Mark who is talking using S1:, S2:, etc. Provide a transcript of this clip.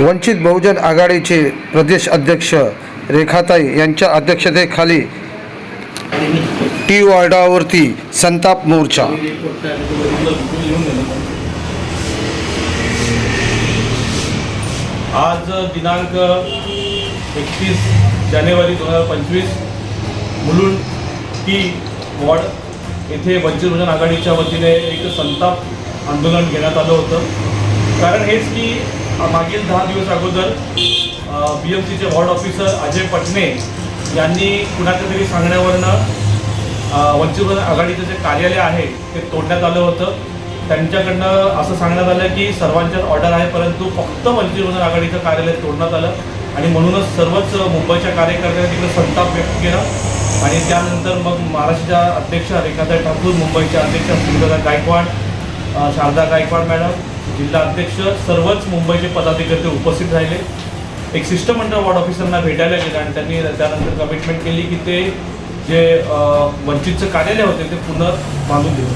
S1: वंचित बहुजन आघाडीचे प्रदेश अध्यक्ष रेखाताई यांच्या अध्यक्षतेखाली टी वॉर्डावरती संताप मोर्चा.
S2: आज दिनांक एकतीस जानेवारी दोन हजार पंचवीस मुलुंड टी वॉर्ड येथे वंचित बहुजन आघाडीच्या वतीने एक संताप आंदोलन घेण्यात आलं होतं. कारण हेच की मागील दहा दिवस अगोदर बी एम सीचे वॉर्ड ऑफिसर अजय पटणे यांनी कुणाच्या तरी सांगण्यावरनं वंचित बहुजन आघाडीचं जे कार्यालय आहे ते तोडण्यात आलं होतं. त्यांच्याकडनं असं सांगण्यात आलं की सर्वांच्याच ऑर्डर आहे परंतु फक्त वंचित बहुजन आघाडीचं कार्यालय तोडण्यात आलं. आणि म्हणूनच सर्वच मुंबईच्या कार्यकर्त्यांनी तिकडे संताप व्यक्त केला. आणि त्यानंतर मग महाराष्ट्राच्या अध्यक्ष रेखादा ठाकूर मुंबईच्या अध्यक्ष सुंदरा गायकवाड शारदा गायकवाड मॅडम जिल्हा अध्यक्ष सर्वच मुंबईचे पदाधिकारी उपस्थित राहिले. एक शिष्टमंडळ वॉर्ड ऑफिसरना भेटायला गेलं आणि त्यांनी त्यानंतर कमिटमेंट केली की ते जे वंचितचं कार्यालय होते ते पुन्हा बांधून देऊ